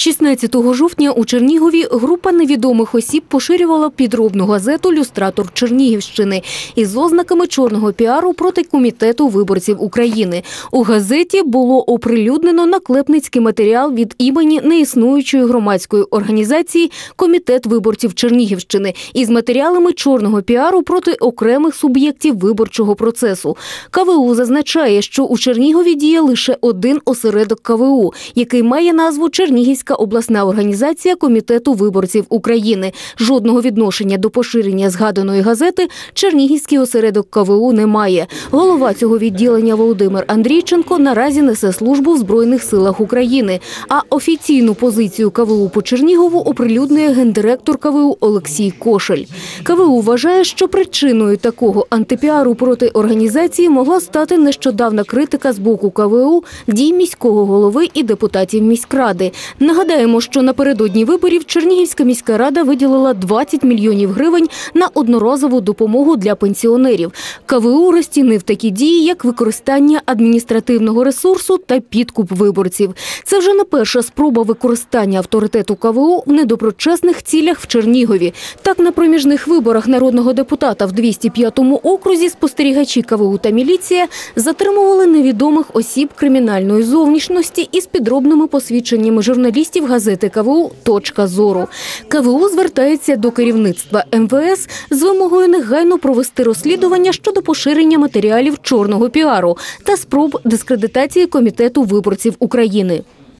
16 жовтня у Чернігові група невідомих осіб поширювала підробну газету Люстратор Чернігівщини із ознаками чорного піару проти комітету виборців України. У газеті було оприлюднено наклепницький матеріал від імені неіснуючої громадської організації Комітет виборців Чернігівщини із матеріалами чорного піару проти окремих суб'єктів виборчого процесу. КВУ зазначає, що у Чернігові діє лише один осередок КВУ, який має назву Чернігівська обласна організація Комітету виборців України. Жодного відношення до поширення згаданої газети Чернігівський осередок КВУ не має. Голова цього відділення Володимир Андрійченко наразі несе службу в Збройних силах України. А офіційну позицію КВУ по Чернігову оприлюднює гендиректор КВУ Олексій Кошель. КВУ вважає, що причиною такого антипіару проти організації могла стати нещодавна критика з боку КВУ дій міського голови і депутатів міськради. Нагадаємо, що напередодні виборів Чернігівська міська рада виділила 20 мільйонів гривень на одноразову допомогу для пенсіонерів. КВУ розцінив такі дії як використання адміністративного ресурсу та підкуп виборців. Це вже не перша спроба використання авторитету КВУ в недоброчесних цілях в Чернігові. Так, на проміжних виборах народного депутата в 205-му окрузі спостерігачі КВУ та міліція затримували невідомих осіб кримінальної зовнішності із підробними посвідченнями журналістів газети КВУ «Точка зору». КВУ звертається до керівництва МВС з вимогою негайно провести розслідування щодо поширення матеріалів чорного піару та спроб дискредитації комітету виборців України.